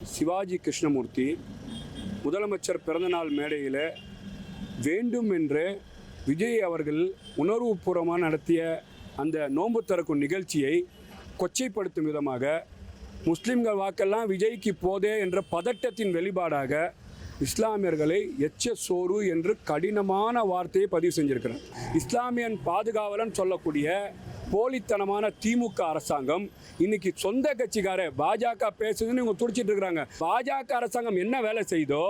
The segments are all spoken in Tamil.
சிவாஜி கிருஷ்ணமூர்த்தி முதலமைச்சர் பிறந்தநாள் மேடையில் வேண்டும் என்று விஜய் அவர்கள் உணர்வுபூர்வமாக நடத்திய அந்த நோன்பு திறக்கும் நிகழ்ச்சியை கொச்சைப்படுத்தும் விதமாக முஸ்லிம்கள் வாக்கெல்லாம் விஜய்க்கு போதே என்ற பதட்டத்தின் வெளிப்பாடாக இஸ்லாமியர்களை எச்ச சோறு என்று கடினமான வார்த்தையை பதிவு செஞ்சிருக்கிறார். இஸ்லாமியன் பாதுகாவலன் சொல்லக்கூடிய போலித்தனமான திமுக அரசாங்கம் இன்னைக்கு சொந்த கட்சிக்கார பாஜக பேசுதுன்னு இவங்க துடிச்சிட்டு இருக்கிறாங்க. பாஜக அரசாங்கம் என்ன வேலை செய்தோ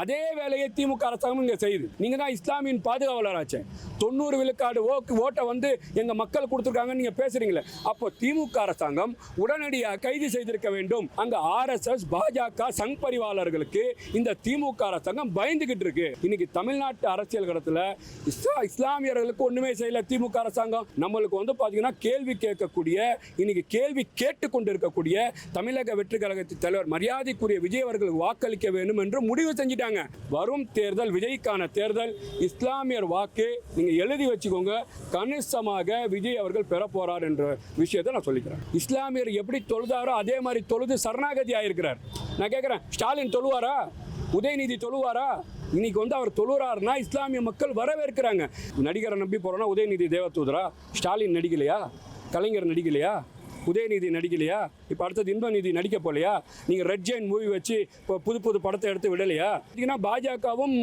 அதே வேலையை திமுக அரசாங்கம் இங்கே செய்யுது. நீங்க தான் இஸ்லாமியின் பாதுகாவலராச்சே. தொண்ணூறு விழுக்காடு ஓக்கு ஓட்டை வந்து எங்கள் மக்கள் கொடுத்துருக்காங்கன்னு நீங்க பேசுறீங்களே. அப்போ திமுக அரசாங்கம் உடனடியாக கைது செய்திருக்க வேண்டும். அங்கே ஆர்எஸ்எஸ் பாஜக சங் பரிவாளர்களுக்கு இந்த திமுக அரசாங்கம் பயந்துகிட்டு இருக்கு. இன்னைக்கு தமிழ்நாட்டு அரசியல் கடத்தில் இஸ்லா இஸ்லாமியர்களுக்கு ஒன்றுமே செய்யல திமுக அரசாங்கம். நம்மளுக்கு வந்து பார்த்தீங்கன்னா கேள்வி கேட்கக்கூடிய இன்னைக்கு கேள்வி கேட்டு கொண்டிருக்கக்கூடிய தமிழக வெற்றி கழகத்தின் தலைவர் மரியாதைக்குரிய விஜய் அவர்களுக்கு வாக்களிக்க வேண்டும் என்று முடிவு செஞ்சிட்டாங்க. வரும் தேர்தல் விஜய்க்கான தேர்தல் இஸ்லாமியர் வாக்கு நீங்கள் எழுதி வச்சுக்கோங்க. கணிசமாக விஜய் அவர்கள் பெற போறார் என்ற விஷயத்தை நான் சொல்லிக்கிறேன். இஸ்லாமியர் எப்படி தொழுதாரோ அதே மாதிரி தொழுது சரணாகதி ஆயிருக்கிறார். நான் கேட்குறேன் ஸ்டாலின் தொழுவாரா? உதயநிதி தொழுவாரா? இன்னைக்கு வந்து அவர் தொழுறாருன்னா இஸ்லாமிய மக்கள் வரவேற்கிறாங்க. நடிகரை நம்பி போகிறோன்னா உதயநிதி தேவதூதரா? ஸ்டாலின் நடிக்கலையா? கலைஞர் நடிக்கலையா? உதயநிதி நடிக்கலையா? இப்போ அடுத்தது இன்பநிதி நடிக்க போலையா? நீங்கள் ரெட் ஜெயின் மூவி வச்சு இப்போ புது புது படத்தை எடுத்து விடலையா? பார்த்தீங்கன்னா பாஜகவும்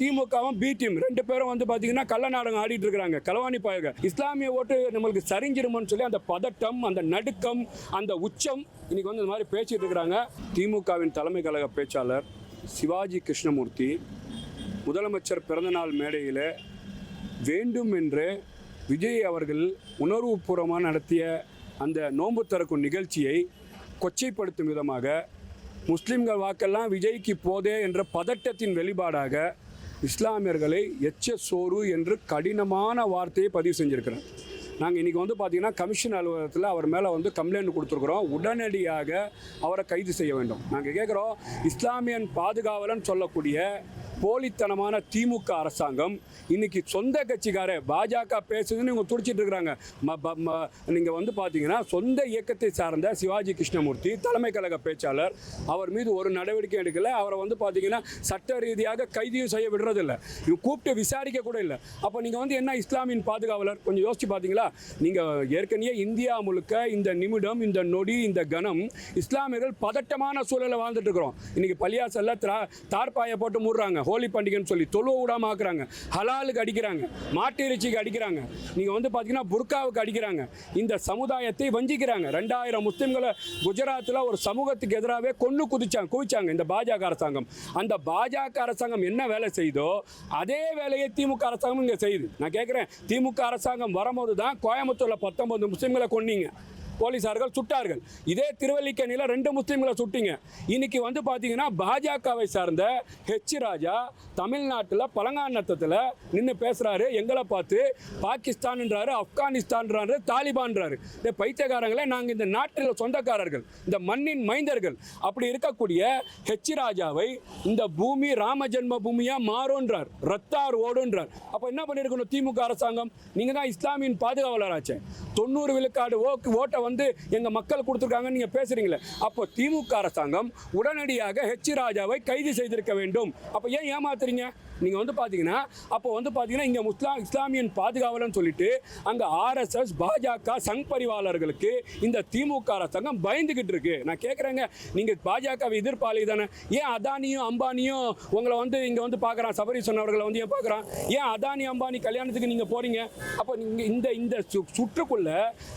திமுகவும் பி டீம் ரெண்டு பேரும் வந்து பார்த்தீங்கன்னா கள்ள நாடகம் ஆடிட்டு இருக்கிறாங்க. களவாணி பாயக. இஸ்லாமிய ஓட்டு நம்மளுக்கு சரிஞ்சிருமோன்னு சொல்லி அந்த பதட்டம் அந்த நடுக்கம் அந்த உச்சம் இன்னைக்கு வந்து இந்த மாதிரி பேசிட்டு இருக்கிறாங்க. திமுகவின் தலைமை கழக பேச்சாளர் சிவாஜி கிருஷ்ணமூர்த்தி முதலமைச்சர் பிறந்தநாள் மேடையில் வேண்டும் என்று விஜய் அவர்கள் உணர்வுபூர்வமாக நடத்திய அந்த நோன்பு திறக்கும் நிகழ்ச்சியை கொச்சைப்படுத்தும் விதமாக முஸ்லிம்கள் வாக்கெல்லாம் விஜய்க்கு போதே என்ற பதட்டத்தின் வெளிப்பாடாக இஸ்லாமியர்களை எச்ச சோறு என்று கடினமான வார்த்தையை பதிவு செஞ்சிருக்கிறோம் நாங்கள் இன்றைக்கி வந்து பார்த்தீங்கன்னா கமிஷன் அலுவலகத்தில் அவர் மேலே வந்து கம்ப்ளைண்ட் கொடுத்துருக்குறோம். உடனடியாக அவரை கைது செய்ய வேண்டும். நாங்கள் கேட்குறோம் இஸ்லாமியன் பாதுகாவலன் சொல்லக்கூடிய போலித்தனமான திமுக அரசாங்கம் இன்னைக்கு சொந்த கட்சிக்கார பாஜக பேசுதுன்னு இவங்க துடிச்சிட்டு இருக்கிறாங்க. நீங்கள் வந்து பார்த்தீங்கன்னா சொந்த இயக்கத்தை சார்ந்த சிவாஜி கிருஷ்ணமூர்த்தி தலைமை கழக பேச்சாளர் அவர் மீது ஒரு நடவடிக்கை எடுக்கல. அவரை வந்து பார்த்தீங்கன்னா சட்ட ரீதியாக கைதியும் செய்ய விடுறதில்லை. இவங்க கூப்பிட்டு விசாரிக்க கூட இல்லை. அப்போ நீங்கள் வந்து என்ன இஸ்லாமியின் பாதுகாவலர்? கொஞ்சம் யோசிச்சு பார்த்தீங்களா நீங்கள் ஏற்கனவே இந்தியா முழுக்க இந்த நிமிடம் இந்த நொடி இந்த கணம் இஸ்லாமியர்கள் பதட்டமான சூழலை வாழ்ந்துட்டு இருக்கிறோம். இன்னைக்கு பள்ளியாசல்ல தார்பாயை போட்டு மூடுறாங்க. ஹோலி பண்டிகைன்னு சொல்லி தொழுவ விடாமல் ஆக்குறாங்க. ஹலாலுக்கு அடிக்கிறாங்க. மாட்டு இறைச்சிக்கு அடிக்கிறாங்க. நீங்கள் வந்து பார்த்தீங்கன்னா புர்காவுக்கு அடிக்கிறாங்க. இந்த சமுதாயத்தை வஞ்சிக்கிறாங்க. ரெண்டாயிரம் முஸ்லீம்களை குஜராத்தில் ஒரு சமூகத்துக்கு எதிராகவே கொண்டு குதிச்சாங்க குவிச்சாங்க இந்த பாஜக அரசாங்கம். அந்த பாஜக அரசாங்கம் என்ன வேலை செய்தோ அதே வேலையை திமுக அரசாங்கம் இங்கே செய்யுது. நான் கேட்குறேன் திமுக அரசாங்கம் வரும்போது தான் கோயம்புத்தூரில் பத்தொன்பது முஸ்லீம்களை கொன்னீங்க. போலீசார்கள் சுட்டார்கள். இதே திருவல்லிக்கேணியில் ரெண்டு முஸ்லீம்களை சுட்டிங்க. இன்னைக்கு வந்து பார்த்தீங்கன்னா பாஜகவை சார்ந்த ஹெச் ராஜா தமிழ்நாட்டில் பழங்காநத்தத்தில் நின்று பேசுகிறாரு எங்களை பார்த்து பாகிஸ்தான்ன்றாரு ஆப்கானிஸ்தான்றாரு தாலிபான்றாரு இந்த பைத்தியக்காரங்களே நாங்கள் இந்த நாட்டில் சொந்தக்காரர்கள் இந்த மண்ணின் மைந்தர்கள். அப்படி இருக்கக்கூடிய ஹெச் ராஜாவை இந்த பூமி ராம ஜென்ம பூமியாக மாறுன்றார் ரத்தார் ஓடுன்றார் அப்போ என்ன பண்ணியிருக்கணும் திமுக அரசாங்கம்? நீங்கள் தான் இஸ்லாமியின் பாதுகாவலராச்சேன் தொண்ணூறு விழுக்காடு ஓக்கு ஓட்டை வந்து எங்கள் மக்கள் கொடுத்துருக்காங்கன்னு நீங்கள் பேசுகிறீங்களே அப்போ திமுக அரசாங்கம் உடனடியாக ஹெச் ராஜாவை கைது செய்திருக்க வேண்டும். அப்போ ஏன் ஏமாத்துறீங்க? நீங்கள் வந்து பார்த்தீங்கன்னா அப்போ வந்து பார்த்தீங்கன்னா இங்கே முஸ்லாம் இஸ்லாமியன் பாதுகாவலன்னு சொல்லிட்டு அங்கே ஆர்எஸ்எஸ் பாஜக சங் பரிவாளர்களுக்கு இந்த திமுக அரசாங்கம் பயந்துகிட்டு இருக்கு. நான் கேட்குறேங்க நீங்கள் பாஜகவை எதிர்ப்பாளி தானே. ஏன் அதானியும் அம்பானியும் உங்களை வந்து இங்கே வந்து பார்க்குறான் சபரீசன் அவர்களை வந்து ஏன் பார்க்குறான் ஏன் அதானி அம்பானி கல்யாணத்துக்கு நீங்கள் போகிறீங்க அப்போ நீங்கள் இந்த இந்த சு- சுற்றுக்குள்ள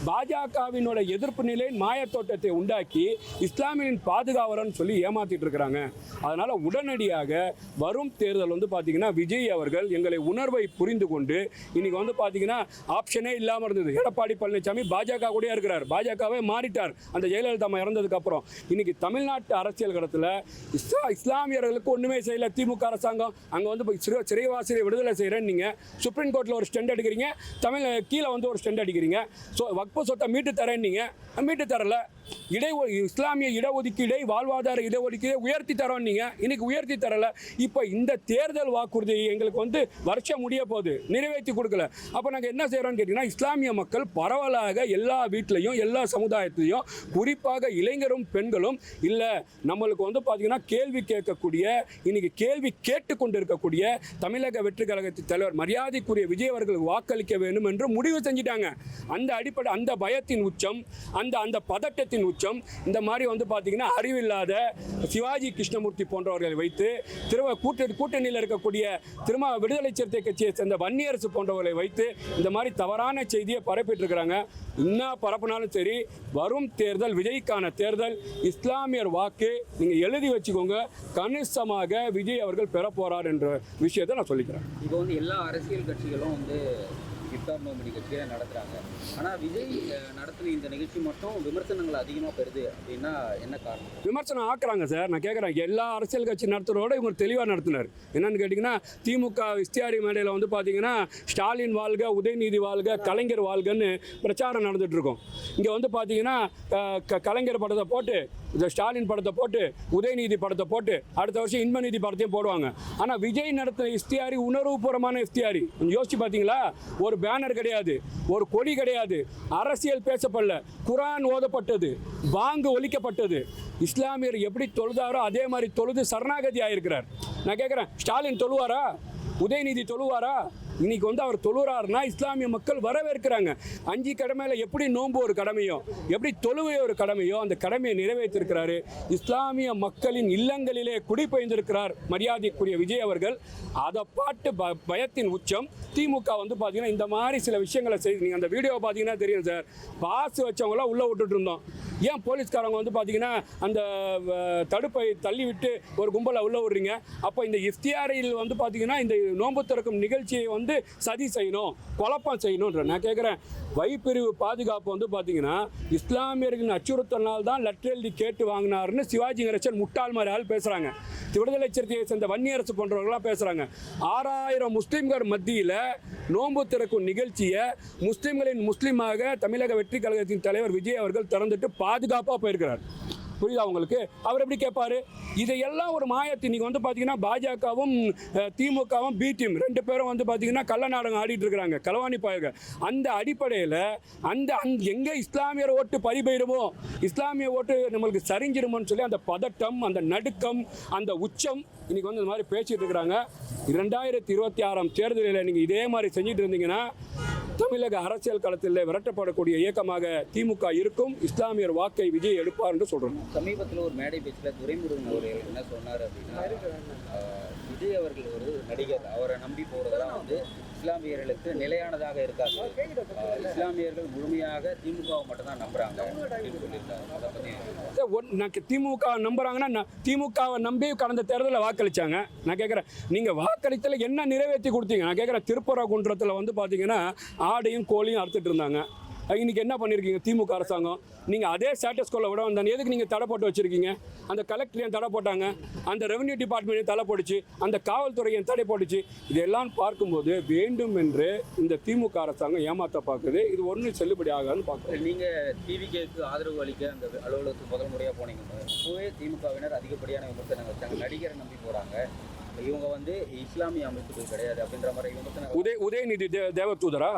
பாஜகவினோட எதிர்ப்பு நிலை மாயத்தோட்டத்தை உண்டாக்கி இஸ்லாமியின் பாதுகாவலன்னு சொல்லி ஏமாத்திட்டு இருக்கிறாங்க. அதனால் உடனடியாக வரும் தேர்தல் வந்து பார்த்தீங்கன்னா விஜய் அவர்கள் எங்களை உணர்வை புரிந்து கொண்டு இன்னைக்கு வந்து பார்த்தீங்கன்னா ஆப்ஷனே இல்லாமல் இருந்தது. எடப்பாடி பழனிசாமி பாஜக கூட இருக்கிறார். பாஜகவே மாறிட்டார். அந்த ஜெயலலிதா அம்மா இறந்ததுக்கு அப்புறம். இன்னைக்கு தமிழ்நாட்டு அரசியல் கடத்தில் இஸ்லா இஸ்லாமியர்களுக்கு ஒன்றுமே செய்யல. திமுக அரசாங்கம். அங்கே வந்து சிறு சிறைவாசியை விடுதலை செய்கிறேன்னு நீங்கள் சுப்ரீம் கோர்ட்டில் ஒரு ஸ்டெண்ட் எடுக்கிறீங்க தமிழ் கீழே வந்து ஒரு ஸ்டெண்ட் அடிக்கிறீங்க. ஸோ வக்பு சொத்தை மீட்டு தரேன்னீங்க மீட்டு தரல. இடை இஸ்லாமிய இடஒதுக்கீடை வாழ்வாதார இடஒதுக்கீடை உயர்த்தி தரோம் நீங்கள் இன்னைக்கு உயர்த்தி தரல. இப்போ இந்த தேர்தல் வாக்குறுதி எங்களுக்கு வந்து வருஷம் முடிய போகுது நிறைவேற்றி கொடுக்கல. அப்போ நாங்கள் என்ன செய்கிறோம்னு கேட்டிங்கன்னா இஸ்லாமிய மக்கள் பரவலாக எல்லா வீட்லேயும் எல்லா சமுதாயத்திலையும் குறிப்பாக இளைஞரும் பெண்களும் இல்லை நம்மளுக்கு வந்து பார்த்தீங்கன்னா கேள்வி கேட்கக்கூடிய இன்னைக்கு கேள்வி கேட்டுக்கொண்டு இருக்கக்கூடிய தமிழக வெற்றி கழகத்தின் தலைவர் மரியாதைக்குரிய விஜய் அவர்களுக்கு வாக்களிக்க வேண்டும் என்று முடிவு செஞ்சிட்டாங்க. அந்த அடிப்படை அந்த பயத்தின் உச்சம் அந்த அந்த பதட்டத்தின் உச்சம் இந்த மாதிரி வந்து பார்த்தீங்கன்னா அறிவில்லாத சிவாஜி கிருஷ்ணமூர்த்தி போன்றவர்களை வைத்து திருவ கூட்ட கூட்டணியில் இருக்கக்கூடிய திரும்ப விடுதலை சிறுத்தை கட்சியை சேர்ந்த வன்னியரசு போன்றவர்களை வைத்து இந்த மாதிரி தவறான செய்தியை பரப்பிட்டு இருக்கிறாங்க என்ன பரப்புனாலும் சரி வரும் தேர்தல் விஜய்க்கான தேர்தல் இஸ்லாமியர் வாக்கு நீங்கள் எழுதி வச்சுக்கோங்க. கணிசமாக விஜய் அவர்கள் பெற போறார் என்ற விஷயத்தை நான் சொல்லிக்கிறேன். இப்போ வந்து எல்லா அரசியல் கட்சிகளும் வந்து இஃப்தார் நிகழ்ச்சியை நடத்துகிறாங்க ஆனால் விஜய் நடத்தின இந்த நிகழ்ச்சி மட்டும் விமர்சனங்கள் அதிகமாக பெறுது அப்படின்னா என்ன காரணம்? விமர்சனம் ஆக்குறாங்க சார். நான் கேட்குறேன் எல்லா அரசியல் கட்சி நடத்துகிறோட இவங்க தெளிவாக நடத்தினார். என்னன்னு கேட்டிங்கன்னா திமுக இஸ்தியாரி மேடையில் வந்து பார்த்தீங்கன்னா ஸ்டாலின் வாழ்க உதயநிதி வாழ்க கலைஞர் வாழ்கன்னு பிரச்சாரம் நடந்துகிட்ருக்கோம் இங்கே வந்து பார்த்தீங்கன்னா க- கலைஞர் படத்தை போட்டு இந்த ஸ்டாலின் படத்தை போட்டு உதயநிதி படத்தை போட்டு அடுத்த வருஷம் இன்பநிதி படத்தையும் போடுவாங்க. ஆனால் விஜய் நடத்தின இஸ்தியாரி உணர்வுபூர்வமான இஸ்தியாரி கொஞ்சம் யோசிச்சு பார்த்தீங்களா ஒரு பேனர் கிடையாது. ஒரு கொடி கிடையாது. அரசியல் பேசப்படல. குரான் ஓதப்பட்டது. பாங்கு ஒலிக்கப்பட்டது. இஸ்லாமியர் எப்படி தொழுதாரோ அதே மாதிரி தொழுது சரணாகதி ஆயிருக்கிறார். நான் கேட்குறேன் ஸ்டாலின் தொழுவாரா? உதயநிதி தொழுவாரா? இன்னைக்கு வந்து அவர் தொழுறாருன்னா இஸ்லாமிய மக்கள் வரவேற்கிறாங்க. அஞ்சு கடமையில் எப்படி நோன்பு ஒரு கடமையோ எப்படி தொழுவை ஒரு கடமையோ அந்த கடமையை நிறைவேற்றிருக்கிறாரு. இஸ்லாமிய மக்களின் இல்லங்களிலே குடிபெயர்ந்திருக்கிறார் மரியாதைக்குரிய விஜய் அவர்கள். அதை பாட்டு ப பயத்தின் உச்சம். திமுக வந்து பார்த்தீங்கன்னா இந்த மாதிரி சில விஷயங்களை செய்து நீங்கள் அந்த வீடியோவை பார்த்தீங்கன்னா தெரியும் சார். பாசு வச்சவங்களாம் உள்ளே விட்டுட்டு இருந்தோம். ஏன் போலீஸ்காரங்க வந்து பார்த்தீங்கன்னா அந்த தடுப்பை தள்ளி விட்டு ஒரு கும்பலை உள்ளே விடுறீங்க? அப்போ இந்த இஃப்தியாரியில் வந்து பார்த்தீங்கன்னா இந்த நோன்பு திறக்கும் நிகழ்ச்சியை வந்து சதி செய்யணும் குழப்பம் செய்யணுன்ற நான் கேட்குறேன் வைப்பிரிவு பாதுகாப்பு வந்து பார்த்தீங்கன்னா இஸ்லாமியர்களின் அச்சுறுத்தலினால் தான் லெட்டர் எழுதி கேட்டு வாங்கினாருன்னு சிவாஜி கணேசன் முட்டாள் மாதிரி ஆள் பேசுகிறாங்க விடுதலை சிறுத்தையை சேர்ந்த வன்னியரசு போன்றவர்களாம் பேசுகிறாங்க ஆறாயிரம் முஸ்லீம்கள் மத்தியில் நோன்பு திறக்கும் நிகழ்ச்சியை முஸ்லீம்களின் முஸ்லீமாக தமிழக வெற்றி கழகத்தின் தலைவர் விஜய் அவர்கள் திறந்துட்டு பாதுகாப்பாக போயிருக்கிறார். புரியுதா உங்களுக்கு? அவர் எப்படி கேட்பாரு இதையெல்லாம் ஒரு மாயத்தை. நீங்கள் வந்து பார்த்தீங்கன்னா பாஜகவும் திமுகவும் பி டீம் ரெண்டு பேரும் வந்து பார்த்தீங்கன்னா கள்ள நாடகம் ஆடிட்டு இருக்கிறாங்க. களவாணி பாயக. அந்த அடிப்படையில் அந்த அந் எங்கே இஸ்லாமியர் ஓட்டு பறிபோயிடுமோ? இஸ்லாமிய ஓட்டு நம்மளுக்கு சரிஞ்சிருமோன்னு சொல்லி அந்த பதட்டம் அந்த நடுக்கம் அந்த உச்சம் இன்னைக்கு வந்து இந்த மாதிரி பேசிகிட்டு இருக்கிறாங்க. இரண்டாயிரத்தி இருபத்தி ஆறாம் தேர்தலில் நீங்கள் இதே மாதிரி செஞ்சுட்டு இருந்தீங்கன்னா தமிழக அரசியல் களத்தில் விரட்டப்படக்கூடிய இயக்கமாக திமுக இருக்கும். இஸ்லாமியர் வாக்கை விஜய் எடுப்பார் என்று சொல்றோம். சமீபத்தில் ஒரு மேடை பேச்சில் துரைமுருகன் அவர்கள் என்ன சொன்னார் அப்படின்னா விஜய் அவர்கள் ஒரு நடிகர். அவரை நம்பி போறதெல்லாம் வந்து இஸ்லாமியர்களுக்கு நிலையானதாக இருக்காது. இஸ்லாமியர்கள் முழுமையாக திமுகவை மட்டும்தான் நம்புறாங்க அப்படின்னு ஒன்- நான் திமுக நம்புறாங்கன்னா நான் திமுகவை நம்பி கடந்த தேர்தலில் வாக்களிச்சாங்க. நான் கேட்குறேன் நீங்கள் வாக்களித்தல என்ன நிறைவேற்றி கொடுத்தீங்க? நான் கேட்குறேன் திருப்பரங்குன்றத்தில் வந்து பார்த்தீங்கன்னா ஆடையும் கோழியும் அறுத்துட்டு இருந்தாங்க. அஹ் இன்னைக்கு என்ன பண்ணியிருக்கீங்க திமுக அரசாங்கம். நீங்கள் அதே ஸ்டேட்டஸ் கோல விட வந்தாங்க எதுக்கு நீங்கள் தடை போட்டு வச்சுருக்கீங்க? அந்த கலெக்டர் ஏன் தடை போட்டாங்க? அந்த ரெவன்யூ டிபார்ட்மெண்ட் தடை போட்டுச்சு? அந்த காவல்துறை ஏன் தடை போட்டுச்சு? இதெல்லாம் பார்க்கும்போது வேண்டும் என்று இந்த திமுக அரசாங்கம் ஏமாத்த பார்க்குது. இது ஒன்றும் செல்லுபடி ஆகாதுன்னு பார்க்குறோம். நீங்கள் டிவிகேக்கு ஆதரவு அளிக்க அந்த அலுவலகத்துக்கு முதல் முறையாக போனீங்க. இப்போவே திமுகவினர் அதிகப்படியான விமர்சனங்கள் வச்சாங்க. நடிகரை நம்பி போகிறாங்க இவங்க வந்து இஸ்லாமிய அமைப்புகள் கிடையாது அப்படின்ற மாதிரி விமர்சனம் உதய உதயநிதி தே தேவதூதரா?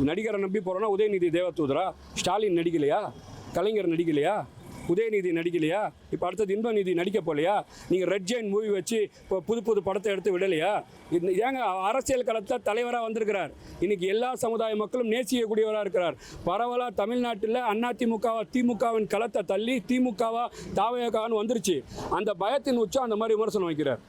நடிகரை நம்பி போகிறோன்னா உதயநிதி தேவதூதரா? ஸ்டாலின் நடிக்கலையா? கலைஞர் நடிக்கலையா? உதயநிதி நடிக்கலையா? இப்போ அடுத்தது இன்பநிதி நடிக்க போலையா? நீங்கள் ரெட் ஜெயின் மூவி வச்சு இப்போ புது புது படத்தை எடுத்து விடலையா? இந்த ஏங்க அரசியல் களத்தில் தலைவராக வந்திருக்கிறார். இன்றைக்கி எல்லா சமுதாய மக்களும் நேசிக்கக்கூடியவராக இருக்கிறார். பரவலாக தமிழ்நாட்டில் அதிமுகவா திமுகவின் களத்தை தள்ளி திமுகவா தாவகான்னு வந்துருச்சு. அந்த பயத்தின் உச்சம் அந்த மாதிரி விமர்சனம் வைக்கிறார்.